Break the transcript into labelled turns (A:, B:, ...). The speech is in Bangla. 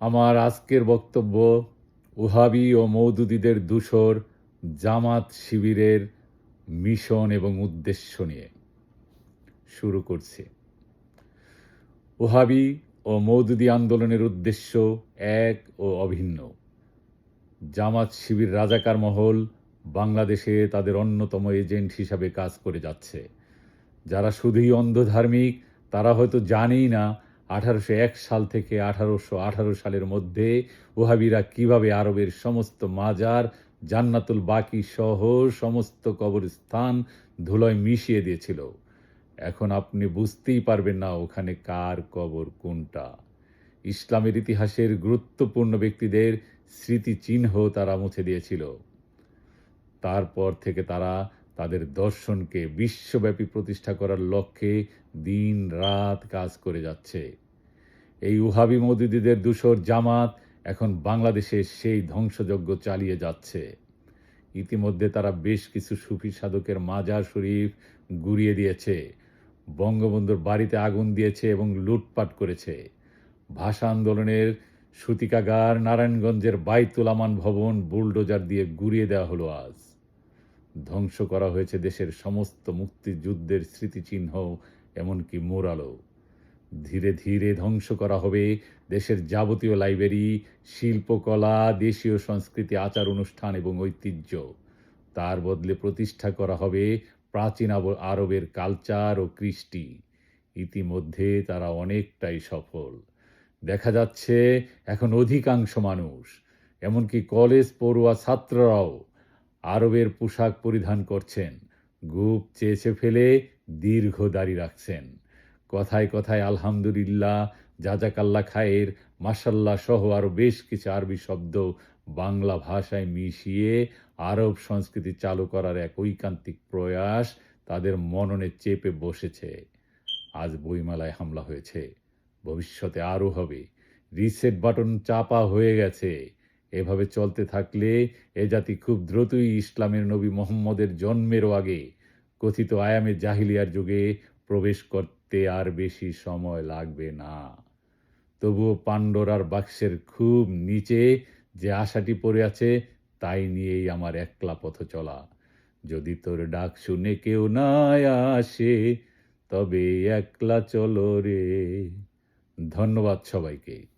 A: আমার আজকের বক্তব্য উহাবি ও মৌদুদিদের দূষর জামাত শিবিরের মিশন এবং উদ্দেশ্য নিয়ে। শুরু করছি। ওহাবি ও মৌদুদি আন্দোলনের উদ্দেশ্য এক ও অভিন্ন। জামাত শিবির রাজাকার মহল বাংলাদেশে তাদের অন্যতম এজেন্ট হিসাবে কাজ করে যাচ্ছে। যারা শুধুই অন্ধধার্মিক তারা হয়তো জানেই না আঠারোশো এক সাল থেকে আঠারোশো আঠারো সালের মধ্যে ওহাবিরা কীভাবে আরবের সমস্ত মাজার, জান্নাতুল বাকি সহ সমস্ত কবরস্থান ধুলোয় মিশিয়ে দিয়েছিল। এখন আপনি বুঝতেই পারবেন না ওখানে কার কবর কোনটা। ইসলামের ইতিহাসের গুরুত্বপূর্ণ ব্যক্তিদের স্মৃতিচিহ্ন তারা মুছে দিয়েছিল। তারপর থেকে তারা তাদের দর্শনকে বিশ্বব্যাপী প্রতিষ্ঠা করার লক্ষ্যে দিন রাত কাজ করে যাচ্ছে। এই উহাবি মৌদুদিদের দূষর জামাত এখন বাংলাদেশে সেই ধ্বংসযজ্ঞ চালিয়ে যাচ্ছে। ইতিমধ্যে তারা বেশ কিছু সুফি সাধকের মাজার শরীফ গুড়িয়ে দিয়েছে, বঙ্গবন্ধুর বাড়িতে আগুন দিয়েছে এবং লুটপাট করেছে। ভাষা আন্দোলনের সুতিকাগার নারায়ণগঞ্জের বাইতুলামান ভবন বুলডোজার দিয়ে গুড়িয়ে দেওয়া হলো আজ। ধ্বংস করা হয়েছে দেশের সমস্ত মুক্তিযুদ্ধের স্মৃতিচিহ্ন, এমনকি মোরালও। ধীরে ধীরে ধ্বংস করা হবে দেশের যাবতীয় লাইব্রেরি, শিল্পকলা, দেশীয় সংস্কৃতি, আচার অনুষ্ঠান এবং ঐতিহ্য। তার বদলে প্রতিষ্ঠা করা হবে প্রাচীন আরবের কালচার ও কৃষ্টি। ইতিমধ্যে তারা অনেকটাই সফল। দেখা যাচ্ছে এখন অধিকাংশ মানুষ, এমনকি কলেজ পড়ুয়া ছাত্ররাও আরবের পোশাক পরিধান করছেন। গুপ চেয়েছে ফেলে দীর্ঘ দাড়ি রাখছেন। কথায় কথায় আলহামদুলিল্লাহ, জাজাকাল্লা খায়ের মাসাল্লাহ সহ আরও বেশ কিছু আরবি শব্দ বাংলা ভাষায় মিশিয়ে আরব সংস্কৃতি চালু করার এক ঐকান্তিক প্রয়াস তাদের মননে চেপে বসেছে। আজ বইমেলায় হামলা হয়েছে। ভবিষ্যতে আরও হবে। রিসেট বাটন চাপা হয়ে গেছে। এভাবে চলতে থাকলে এ জাতি খুব দ্রুতই ইসলামের নবী মোহাম্মদের জন্মেরও আগে কথিত আয়ামে জাহিলিয়ার যুগে প্রবেশ করতে আর বেশি সময় লাগবে না। তবুও পাণ্ডরার বাক্সের খুব নিচে যে আশাটি পড়ে আছে, তাই নিয়েই আমার একলা পথ চলা। যদি তোর ডাক শুনে কেউ না আসে, তবে একলা চলো রে। ধন্যবাদ সবাইকে।